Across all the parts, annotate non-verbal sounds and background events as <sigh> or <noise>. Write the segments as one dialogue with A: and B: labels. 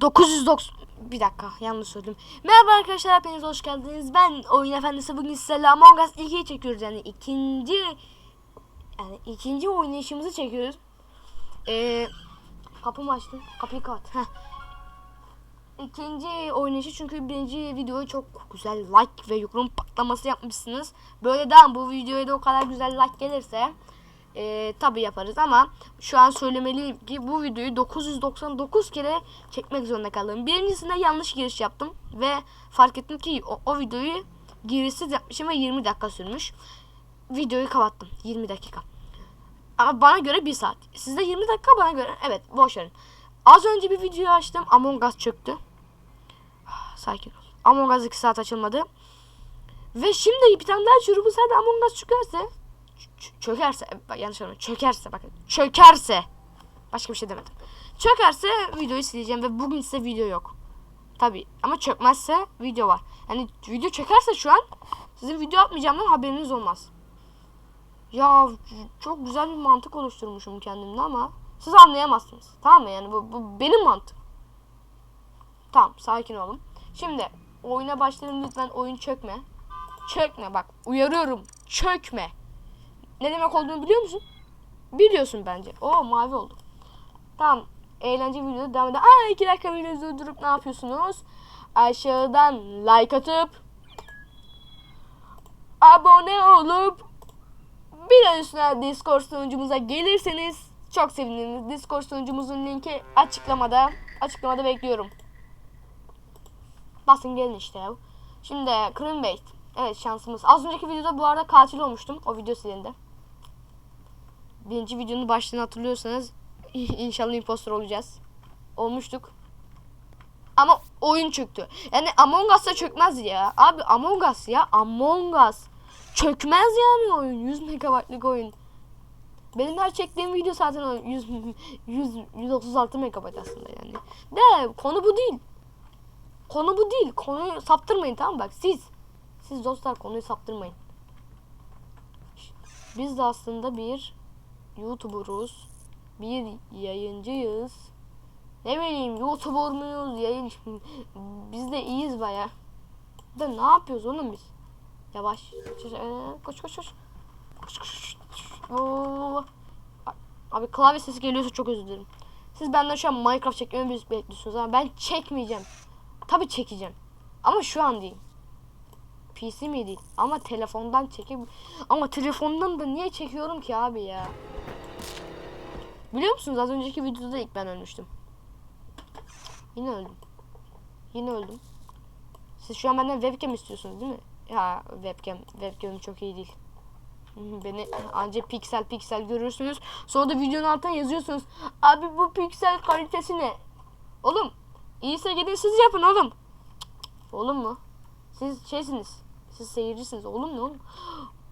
A: 990 bir dakika yanlış söyledim. Merhaba arkadaşlar hepiniz hoş geldiniz. Ben Oyun Efendisi bugün sizlerle Among Us 2'yi çekiyoruz yani ikinci yani ikinci oynayışımızı çekiyoruz. Ee, kapımı açtım. Kapıyı kapat. Heh. İkinci oynayışı çünkü birinci videoyu çok güzel like ve yorum patlaması yapmışsınız. Böyle daha bu videoya da o kadar güzel like gelirse e, tabi yaparız ama şu an söylemeliyim ki bu videoyu 999 kere çekmek zorunda kaldım. Birincisinde yanlış giriş yaptım ve fark ettim ki o, o videoyu girişsiz yapmışım ve 20 dakika sürmüş. Videoyu kapattım 20 dakika. Ama bana göre 1 saat. Sizde 20 dakika bana göre evet boş verin. Az önce bir video açtım Among Us çöktü. Sakin ol. Among Us 2 saat açılmadı. Ve şimdi bir tane daha açıyorum. Bu sefer de Among Us çökerse ç- çökerse bak yanlış anlama çökerse bakın çökerse başka bir şey demedim. Çökerse videoyu sileceğim ve bugün size video yok. Tabi ama çökmezse video var. Yani video çökerse şu an sizin video atmayacağımdan haberiniz olmaz. Ya çok güzel bir mantık oluşturmuşum kendimde ama siz anlayamazsınız. Tamam mı? Yani bu, bu benim mantığım. Tamam sakin olun. Şimdi oyuna başlayalım lütfen oyun çökme. Çökme bak uyarıyorum çökme. Ne demek olduğunu biliyor musun? Biliyorsun bence. O mavi oldu. Tamam. Eğlence videoda devam edelim. Aa iki dakika videoyu durdurup ne yapıyorsunuz? Aşağıdan like atıp abone olup bir de üstüne Discord sunucumuza gelirseniz çok seviniriz. Discord sunucumuzun linki açıklamada. Açıklamada bekliyorum. Basın gelin işte ya. Şimdi Crewmate. Evet şansımız. Az önceki videoda bu arada katil olmuştum. O video silindi. Birinci videonun başlığını hatırlıyorsanız <laughs> inşallah impostor olacağız. Olmuştuk. Ama oyun çöktü. Yani Among Us'ta çökmez ya. Abi Among Us ya. Among Us. Çökmez yani oyun. 100 megabaytlık oyun. Benim her çektiğim video zaten o 100, 100 136 megabayt aslında yani. De konu bu değil. Konu bu değil. Konuyu saptırmayın tamam mı? Bak siz. Siz dostlar konuyu saptırmayın. Biz de aslında bir YouTuber'uz. Bir yayıncıyız. Ne bileyim YouTuber muyuz? Yayın. <laughs> biz de iyiyiz baya. Da ne yapıyoruz oğlum biz? Yavaş. Koş koş koş. Koş koş. Oo. Abi klavye sesi geliyorsa çok özür dilerim. Siz benden şu an Minecraft çekmemi bekliyorsunuz ama ben çekmeyeceğim. Tabii çekeceğim. Ama şu an değil. PC mi değil? Ama telefondan çekip ama telefondan da niye çekiyorum ki abi ya? Biliyor musunuz az önceki videoda ilk ben ölmüştüm. Yine öldüm. Yine öldüm. Siz şu an benden webcam istiyorsunuz değil mi? Ya webcam, webcam'im çok iyi değil. Beni ancak piksel piksel görürsünüz. Sonra da videonun altına yazıyorsunuz. Abi bu piksel kalitesi ne? Oğlum iyiyse gidin siz yapın oğlum. Oğlum mu? Siz şeysiniz. Siz seyircisiniz. Oğlum ne oğlum?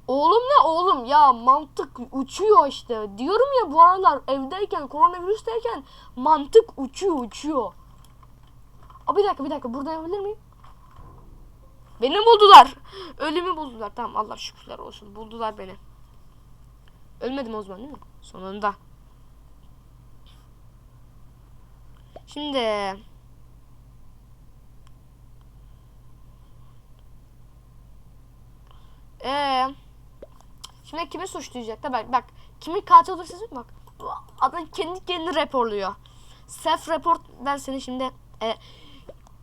A: Oğlum ne oğlum? Ya mantık uçuyor işte. Diyorum ya bu aralar evdeyken, koronavirüsteyken mantık uçuyor uçuyor. Aa, bir dakika bir dakika buradan yapabilir miyim? Beni buldular. Ölümü buldular. Tamam Allah şükürler olsun. Buldular beni. Ölmedim o zaman değil mi? Sonunda. Şimdi Ee, şimdi kimi suçlayacaklar? Bak bak kimin katil siz bak. Adam kendi kendini raporluyor. Self report ben seni şimdi e,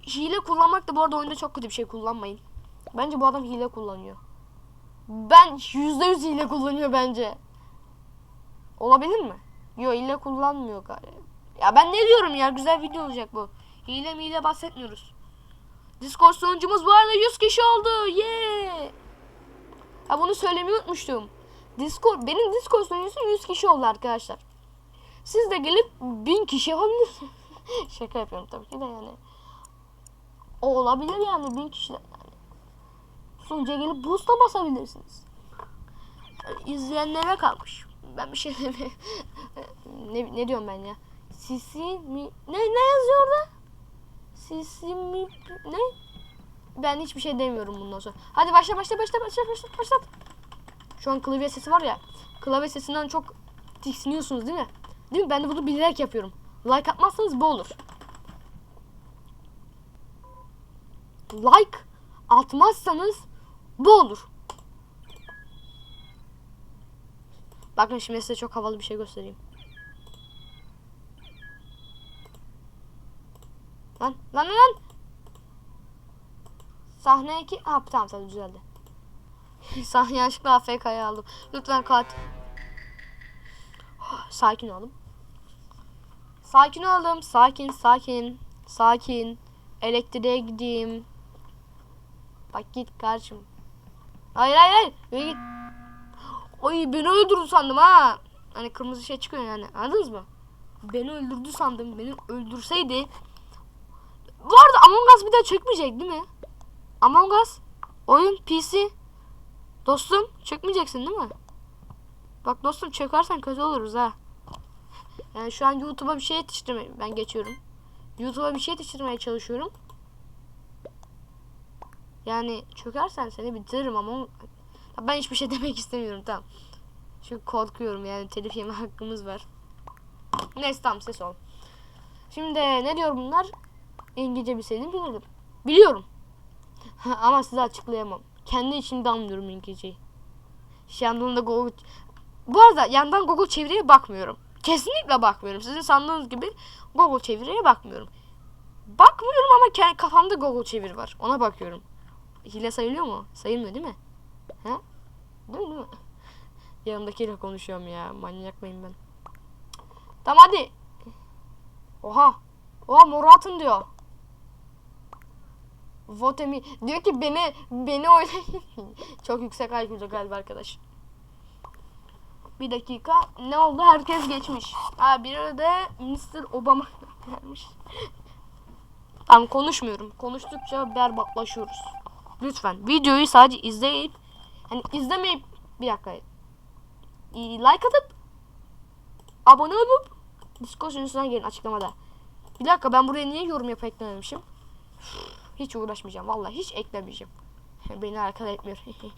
A: hile kullanmak da bu arada oyunda çok kötü bir şey kullanmayın. Bence bu adam hile kullanıyor. Ben yüzde yüz hile kullanıyor bence. Olabilir mi? Yok hile kullanmıyor galiba. Ya ben ne diyorum ya güzel video olacak bu. Hile mi hile bahsetmiyoruz. Discord sunucumuz bu arada 100 kişi oldu. Yeah. Ha bunu söylemeyi unutmuştum. Discord benim Discord sunucusu 100 kişi oldu arkadaşlar. Siz de gelip 1000 kişi yapabilirsiniz. <laughs> Şaka yapıyorum tabii ki de yani. O olabilir yani 1000 kişi. Sunucuya gelip boost'a basabilirsiniz. İzleyenlere kalmış. Ben bir şey <laughs> demiyorum. ne, ne diyorum ben ya? Sisi mi? Ne, ne yazıyor orada? Sisi mi? Ne? Ben hiçbir şey demiyorum bundan sonra. Hadi başla başla başla başla başla başla. Şu an klavye sesi var ya. Klavye sesinden çok tiksiniyorsunuz değil mi? Değil mi? Ben de bunu bilerek yapıyorum. Like atmazsanız bu olur. like atmazsanız bu olur. Bakın şimdi size çok havalı bir şey göstereyim. Lan lan lan. Sahne 2. Ha tamam tamam düzeldi. Sahne yanlışlıkla AFK'ya aldım. Lütfen kat. Sakin olun. Sakin olalım. Sakin sakin. Sakin. Elektriğe gideyim. Bak git kardeşim. Hayır hayır hayır. Yürü git. Oy beni öldürdü sandım ha. Hani kırmızı şey çıkıyor yani. Anladınız mı? Beni öldürdü sandım. Beni öldürseydi. Bu arada Among Us bir daha çökmeyecek değil mi? Among Us oyun PC. Dostum çökmeyeceksin değil mi? Bak dostum çökersen kötü oluruz ha. Yani şu an YouTube'a bir şey yetiştirmeye ben geçiyorum. YouTube'a bir şey yetiştirmeye çalışıyorum. Yani çökersen seni bitiririm ama ben hiçbir şey <laughs> demek istemiyorum tamam. Çünkü korkuyorum yani telif yeme hakkımız var. Neyse tamam ses ol. Şimdi ne diyor bunlar? İngilizce bilseydim bilirdim. Biliyorum. <laughs> ama size açıklayamam. Kendi içimde anlıyorum İngilizceyi. Yandan da Google... Bu arada yandan Google çeviriye bakmıyorum. Kesinlikle bakmıyorum. Sizin sandığınız gibi Google çeviriye bakmıyorum. Bakmıyorum ama kendi kafamda Google çevir var. Ona bakıyorum. Hile sayılıyor mu? Sayılmıyor değil mi? He? Değil mi? Yanımdakiyle konuşuyorum ya. Manyak mıyım ben? Tamam hadi. Oha. Oha Murat'ın diyor. Vote me. Diyor ki beni beni oynayın. <laughs> Çok yüksek IQ'da galiba arkadaş. Bir dakika. Ne oldu? Herkes geçmiş. Ha biri de Mr. Obama <laughs> gelmiş. Tamam konuşmuyorum. Konuştukça berbatlaşıyoruz. Lütfen videoyu sadece izleyip hani izlemeyip bir dakika like atıp abone olup Discord sunucusuna gelin açıklamada. Bir dakika ben buraya niye yorum yapıp eklememişim? Hiç uğraşmayacağım. Vallahi hiç eklemeyeceğim. <laughs> Beni alakadar etmiyor.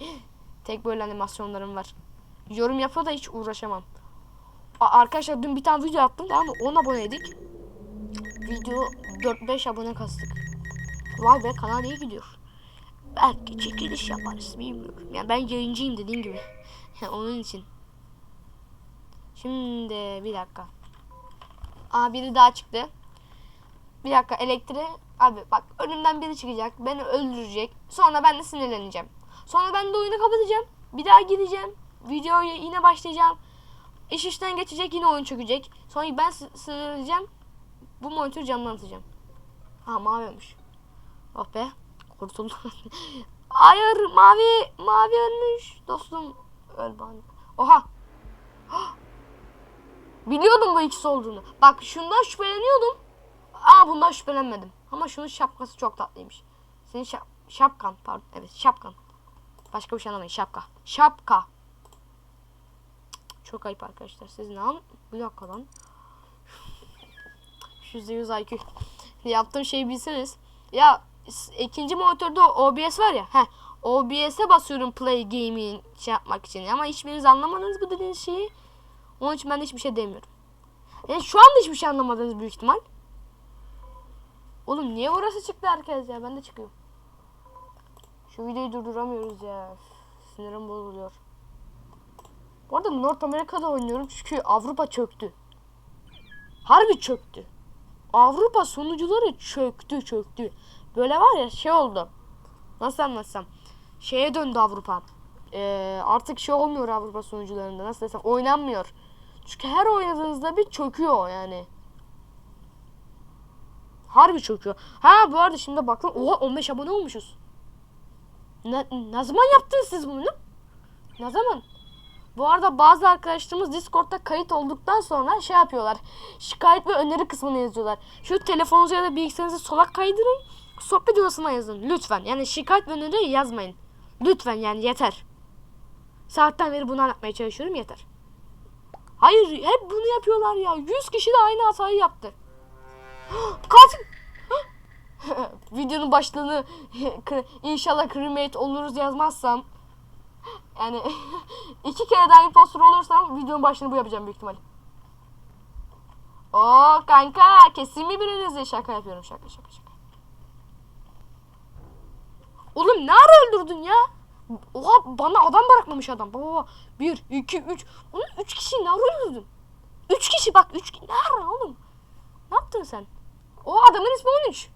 A: <laughs> Tek böyle animasyonlarım var. Yorum yapıyor da hiç uğraşamam. A- arkadaşlar dün bir tane video attım tamam mı? 10 aboneydik. Video 4-5 abone kastık. Vay be kanal iyi gidiyor. Belki çekiliş yaparız bilmiyorum. Yani ben yayıncıyım dediğim gibi. <laughs> Onun için. Şimdi bir dakika. Aa biri daha çıktı. Bir dakika elektriği abi bak önümden biri çıkacak beni öldürecek. Sonra ben de sinirleneceğim. Sonra ben de oyunu kapatacağım. Bir daha gireceğim videoya yine başlayacağım. İş işten geçecek yine oyun çökecek. Sonra ben sığıracağım bu monitörü camdan atacağım. Ha mavi olmuş oh be kurtuldum. <laughs> Hayır mavi mavi ölmüş. Dostum öl bana oha. <gasps> Biliyordum bu ikisi olduğunu. Bak şundan şüpheleniyordum. Aa bundan şüphelenmedim. Ama şunun şapkası çok tatlıymış. Senin şap şapkan pardon. Evet şapkan. Başka bir şey anlamayın. Şapka. Şapka. Çok ayıp arkadaşlar. Siz ne an? Bir dakika lan. <laughs> %100 IQ. <laughs> Yaptığım şeyi bilseniz. Ya ikinci monitörde OBS var ya. Heh. OBS'e basıyorum play game'in şey yapmak için. Ama hiçbiriniz anlamadınız bu dediğiniz şeyi. Onun için ben de hiçbir şey demiyorum. Yani şu anda hiçbir şey anlamadınız büyük ihtimal. Oğlum niye orası çıktı herkes ya? Ben de çıkıyorum. Şu videoyu durduramıyoruz ya. Sinirim bozuluyor. Bu arada North Amerika'da oynuyorum çünkü Avrupa çöktü. Harbi çöktü. Avrupa sonucuları çöktü çöktü. Böyle var ya şey oldu. Nasıl anlatsam. Şeye döndü Avrupa. Ee, artık şey olmuyor Avrupa sonucularında. Nasıl desem oynanmıyor. Çünkü her oynadığınızda bir çöküyor yani. Harbi çöküyor. Ha bu arada şimdi bakın. Oha 15 abone olmuşuz. Ne, ne zaman yaptınız siz bunu? Ne zaman? Bu arada bazı arkadaşlarımız Discord'da kayıt olduktan sonra şey yapıyorlar. Şikayet ve öneri kısmına yazıyorlar. Şu telefonunuzu ya da bilgisayarınızı sola kaydırın. Sohbet odasına yazın. Lütfen. Yani şikayet ve öneri yazmayın. Lütfen yani yeter. Saatten beri bunu anlatmaya çalışıyorum yeter. Hayır hep bunu yapıyorlar ya. 100 kişi de aynı hatayı yaptı. Katil. <gasps> Videonun başlığını <laughs> inşallah cremate oluruz yazmazsam yani <laughs> iki kere daha imposter olursam videonun başlığını bu yapacağım büyük ihtimal. Oo kanka kesin mi birinizi şaka yapıyorum şaka şaka şaka. Oğlum ne ara öldürdün ya? Oha bana adam bırakmamış adam. Baba baba. Bir, iki, üç. Oğlum üç kişi ne ara öldürdün? Üç kişi bak üç Ne ara oğlum? Ne yaptın sen? O adamın ismi 13.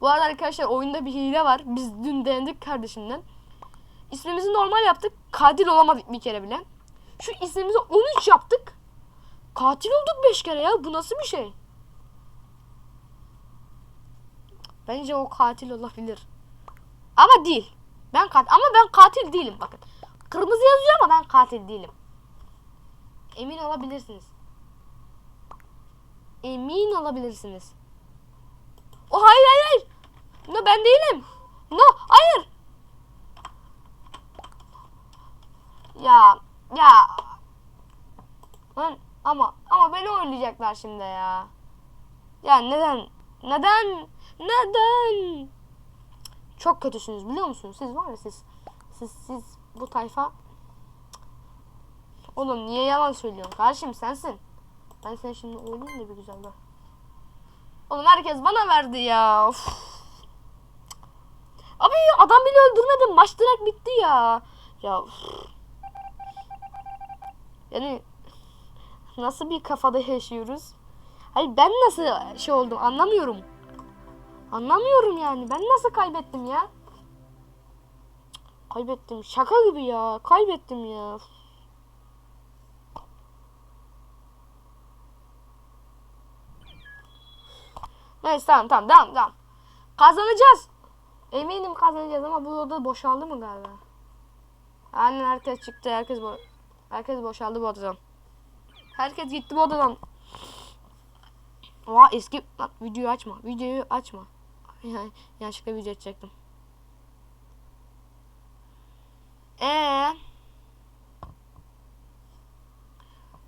A: Bu arada arkadaşlar oyunda bir hile var. Biz dün denedik kardeşimden. İsmimizi normal yaptık. Katil olamadık bir kere bile. Şu ismimizi 13 yaptık. Katil olduk 5 kere ya. Bu nasıl bir şey? Bence o katil olabilir. Ama değil. Ben katil ama ben katil değilim bakın. Kırmızı yazıyor ama ben katil değilim. Emin olabilirsiniz. Emin olabilirsiniz. O hayır hayır hayır. No ben değilim. No hayır. Ya ya. Lan ama ama beni oynayacaklar şimdi ya. Ya neden? Neden? Neden? Çok kötüsünüz biliyor musunuz? Siz var ya siz siz siz bu tayfa Oğlum niye yalan söylüyorsun? Kardeşim sensin. Ben seni şimdi oynayayım da bir güzel bak. Oğlum herkes bana verdi ya. Of. Abi adam bile öldürmedim. Maç direkt bitti ya. Ya of. Yani nasıl bir kafada yaşıyoruz? Hayır ben nasıl şey oldum anlamıyorum. Anlamıyorum yani. Ben nasıl kaybettim ya? Kaybettim. Şaka gibi ya. Kaybettim ya. Neyse tamam tamam tamam tamam. Kazanacağız. Eminim kazanacağız ama bu oda boşaldı mı galiba? Aynen herkes çıktı. Herkes bo herkes boşaldı bu odadan. Herkes gitti bu odadan. Oha eski Lan, videoyu açma. Videoyu açma. Yani yanlışlıkla video açacaktım. Ee.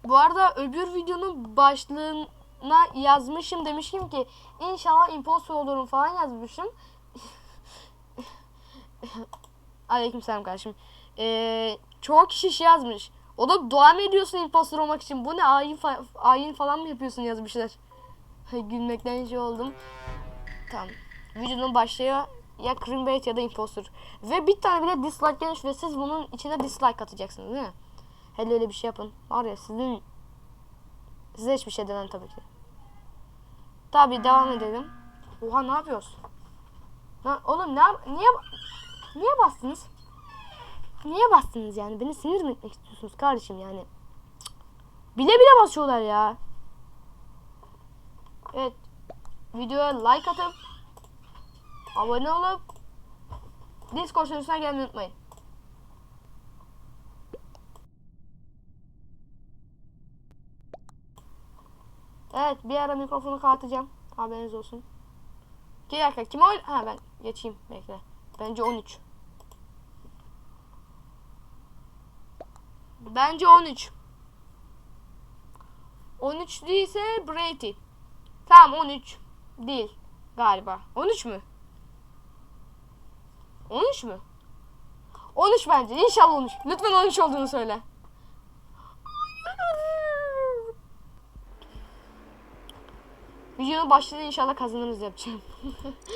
A: Bu arada öbür videonun başlığına yazmışım demişim ki inşallah imposter olurum falan yazmışım. <laughs> Aleykümselam kardeşim. Ee, çoğu kişi şey yazmış. O da dua mı ediyorsun imposter olmak için? Bu ne ayin, fa- ayin falan mı yapıyorsun yazmışlar. Gülmekten şey oldum. Tamam. Videonun başlıyor ya clickbait ya da imposter. Ve bir tane bile dislike gelmiş ve siz bunun içine dislike atacaksınız değil mi? Hele öyle bir şey yapın. Var ya sizin size hiçbir şey demem tabii ki. Tabii devam edelim. Oha ne yapıyoruz? Lan oğlum ne niye niye bastınız? Niye bastınız yani? Beni sinir mi etmek istiyorsunuz kardeşim yani? Bile bile basıyorlar ya. Evet. Videoya like atıp abone olup Discord servisine gelmeyi unutmayın. Evet bir ara mikrofonu kapatacağım. Haberiniz olsun. Bir dakika kim oyn... Ha ben geçeyim bekle. Bence 13. Bence 13. 13 değilse Brady. Tamam 13. Değil. Galiba. 13 mü? 13 mü? 13 bence. İnşallah 13. Lütfen 13 olduğunu söyle. Videonun başlığını inşallah kazanırız yapacağım.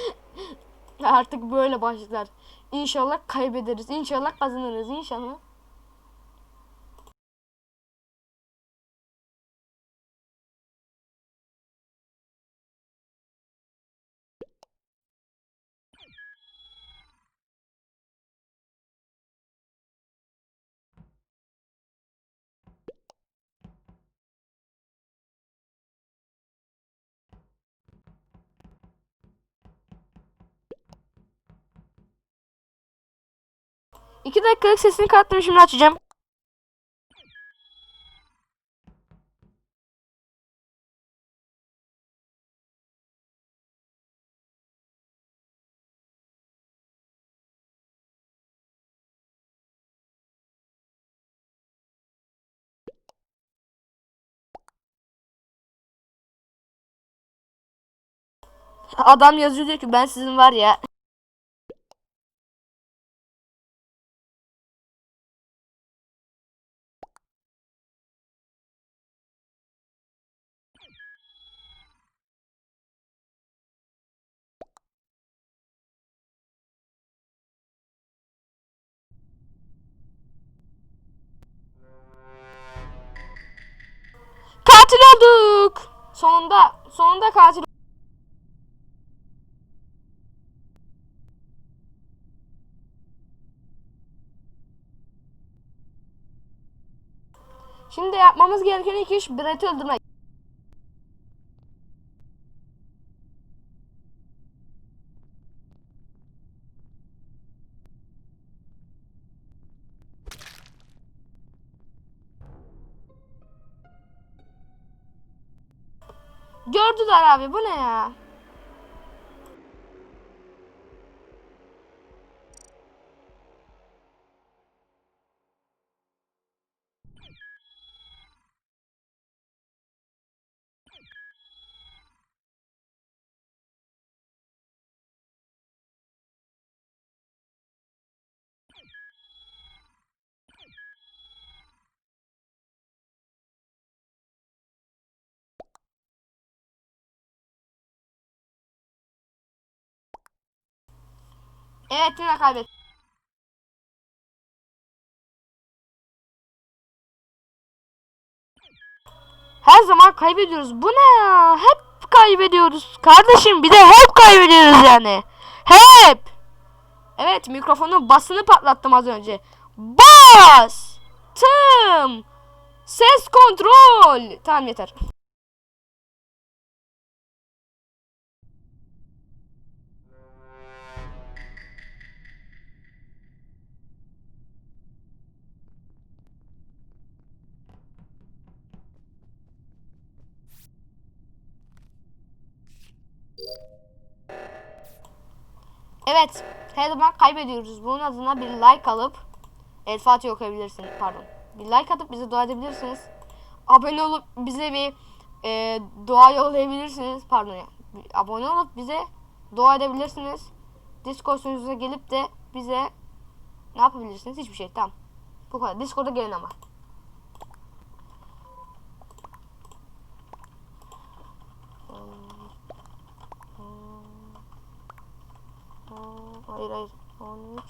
A: <laughs> Artık böyle başlar. İnşallah kaybederiz. İnşallah kazanırız. İnşallah. İki dakikalık sesini kapattım şimdi açacağım. Adam yazıyor diyor ki ben sizin var ya Sonunda sonunda katil. Şimdi yapmamız gereken ilk iş Brett'i öldürmek. Gördüler abi bu ne ya? Evet yine kaybet. Her zaman kaybediyoruz. Bu ne ya? Hep kaybediyoruz. Kardeşim bir de hep kaybediyoruz yani. Hep. Evet mikrofonun basını patlattım az önce. Bas. Tım. Ses kontrol. Tamam yeter. Evet. Her zaman kaybediyoruz. Bunun adına bir like alıp El Fatih okuyabilirsiniz. Pardon. Bir like atıp bize dua edebilirsiniz. Abone olup bize bir e, dua yollayabilirsiniz. Pardon ya. Abone olup bize dua edebilirsiniz. Discord sunucunuza gelip de bize ne yapabilirsiniz? Hiçbir şey. Tamam. Bu kadar. Discord'a gelin ama. Hayır hayır. 13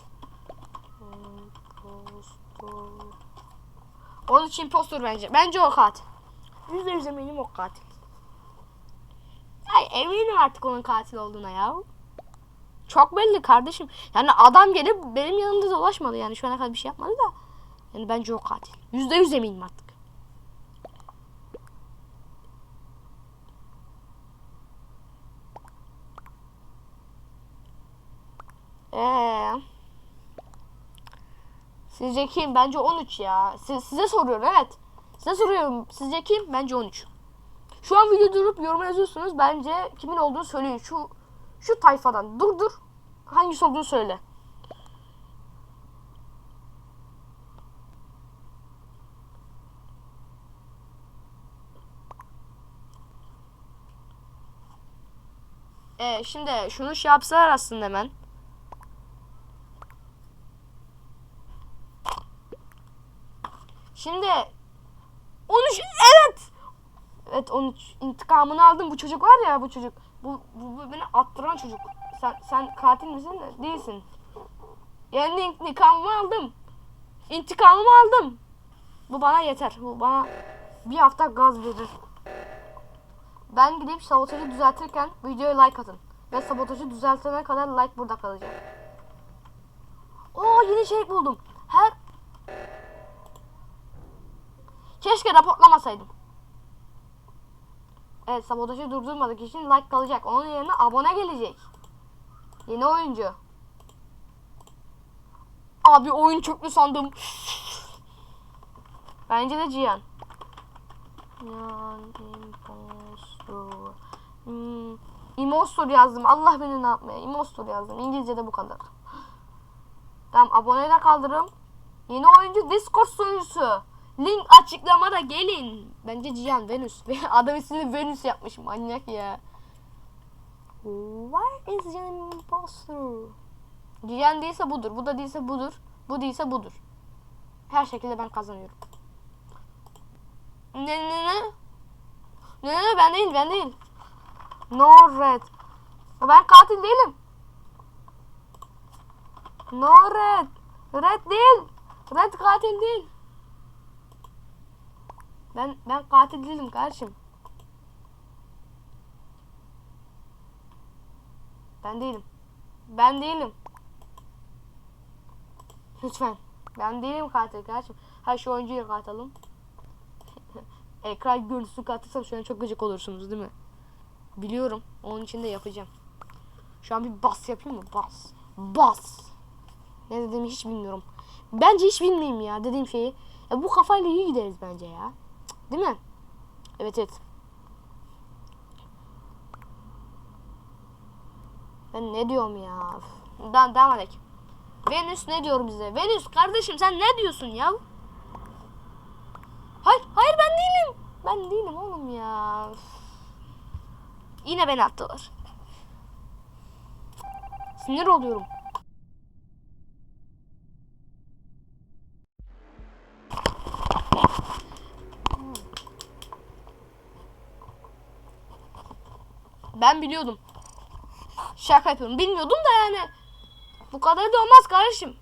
A: impostor. 13 impostor bence. Bence o katil. Yüzde yüz eminim o katil. Ay eminim artık onun katil olduğuna ya. Çok belli kardeşim. Yani adam gelip benim yanımda dolaşmadı yani şu ana kadar bir şey yapmadı da. Yani bence o katil. Yüzde yüz eminim artık. Ee, sizce kim? Bence 13 ya. Siz, size soruyorum evet. Size soruyorum. Sizce kim? Bence 13. Şu an video durup yorum yazıyorsunuz. Bence kimin olduğunu söyleyin. Şu şu tayfadan. Dur dur. Hangisi olduğunu söyle. Ee, şimdi şunu şey yapsalar aslında hemen. Şimdi 13 evet. Evet 13 intikamını aldım. Bu çocuk var ya bu çocuk. Bu, bu, bu beni attıran çocuk. Sen sen katil misin? Değilsin. Yani intikamımı aldım. İntikamımı aldım. Bu bana yeter. Bu bana bir hafta gaz verir. Ben gidip sabotajı düzeltirken videoya like atın. Ve sabotajı düzeltene kadar like burada kalacak. Oo yeni şey buldum. Her Keşke raporlamasaydım. Evet sabotajı durdurmadık için like kalacak. Onun yerine abone gelecek. Yeni oyuncu. Abi oyun çöktü sandım. Bence de Cihan. Hmm, yazdım. Allah beni ne yapmaya. Impostor yazdım. İngilizce'de bu kadar. Tamam abone de kaldırım. Yeni oyuncu Discord sunucusu. Link açıklamada gelin. Bence Cihan Venüs. <laughs> Adam ismini Venüs yapmış manyak ya. Where is Cihan imposter? Cihan değilse budur. Bu da değilse budur. Bu değilse budur. Her şekilde ben kazanıyorum. Ne ne ne? Ne ne ben değil ben değil. No red. Ben katil değilim. No red. Red değil. Red katil değil. Ben ben katil değilim kardeşim. Ben değilim. Ben değilim. Lütfen. Ben değilim katil kardeşim. Ha şu oyuncuyu katalım. <laughs> Ekran görüntüsü katırsam şu an çok gıcık olursunuz değil mi? Biliyorum. Onun için de yapacağım. Şu an bir bas yapayım mı? Bas. Bas. Ne dediğimi hiç bilmiyorum. Bence hiç bilmeyeyim ya dediğim şeyi. Ya bu kafayla iyi gideriz bence ya. Değil mi? Evet evet. Ben ne diyorum ya? Üf. Da devam edelim. Venüs ne diyor bize? Venüs kardeşim sen ne diyorsun ya? Hayır, hayır ben değilim. Ben değilim oğlum ya. Yine beni attılar. Sinir oluyorum. Ben biliyordum. Şaka yapıyorum. Bilmiyordum da yani. Bu kadar da olmaz kardeşim.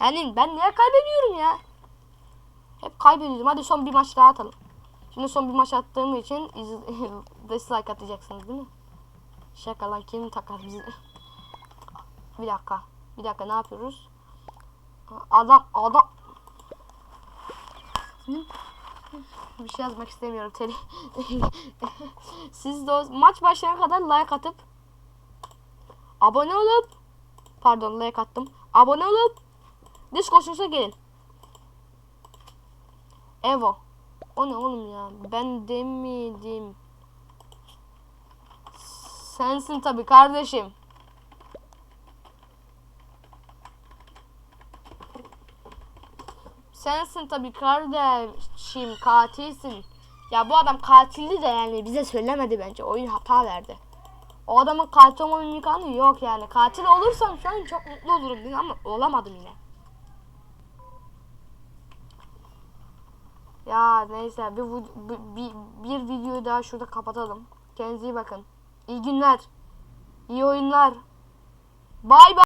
A: Yani ben niye kaybediyorum ya? Hep kaybediyorum. Hadi son bir maç daha atalım. Şimdi son bir maç attığım için <laughs> dislike atacaksınız değil mi? Şaka lan kim takar bizi? Bir dakika. Bir dakika ne yapıyoruz? Adam adam bir şey yazmak istemiyorum tele. <laughs> Siz de maç başlayana kadar like atıp abone olup pardon like attım. Abone olup Discord'umuza gelin. Evo. O ne oğlum ya? Ben demedim. Sensin tabii kardeşim. Sensin tabii kardeşim katilsin. Ya bu adam katildi de yani bize söylemedi bence. Oyun hata verdi. O adamın katil olma imkanı yok yani. Katil olursam şu an çok mutlu olurum değil mi? ama olamadım yine. Ya neyse bir, bir, bir, bir videoyu daha şurada kapatalım. Kendinize iyi bakın. İyi günler. İyi oyunlar. Bay bay.